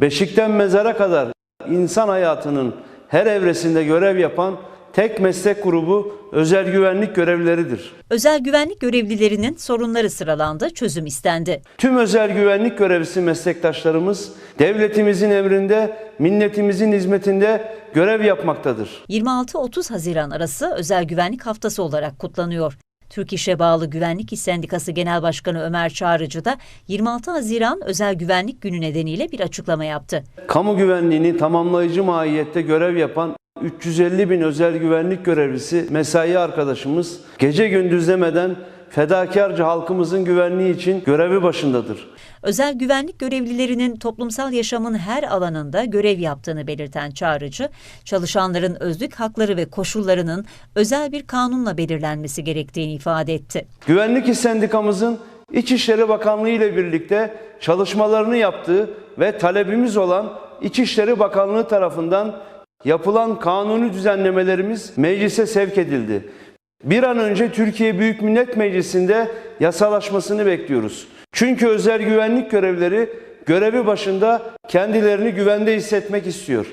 Beşikten mezara kadar insan hayatının her evresinde görev yapan tek meslek grubu özel güvenlik görevlileridir. Özel güvenlik görevlilerinin sorunları sıralandı, çözüm istendi. Tüm özel güvenlik görevlisi meslektaşlarımız devletimizin emrinde, milletimizin hizmetinde görev yapmaktadır. 26-30 Haziran arası Özel Güvenlik Haftası olarak kutlanıyor. Türk İş'e bağlı Güvenlik İş Sendikası Genel Başkanı Ömer Çağrıcı da 26 Haziran Özel Güvenlik Günü nedeniyle bir açıklama yaptı. Kamu güvenliğini tamamlayıcı mahiyette görev yapan 350 bin özel güvenlik görevlisi mesai arkadaşımız gece gündüz demeden fedakarca halkımızın güvenliği için görevi başındadır. Özel güvenlik görevlilerinin toplumsal yaşamın her alanında görev yaptığını belirten Çağrıcı, çalışanların özlük hakları ve koşullarının özel bir kanunla belirlenmesi gerektiğini ifade etti. Güvenlik İş Sendikamızın İçişleri Bakanlığı ile birlikte çalışmalarını yaptığı ve talebimiz olan İçişleri Bakanlığı tarafından yapılan kanuni düzenlemelerimiz meclise sevk edildi. Bir an önce Türkiye Büyük Millet Meclisi'nde yasalaşmasını bekliyoruz. Çünkü özel güvenlik görevleri görevi başında kendilerini güvende hissetmek istiyor.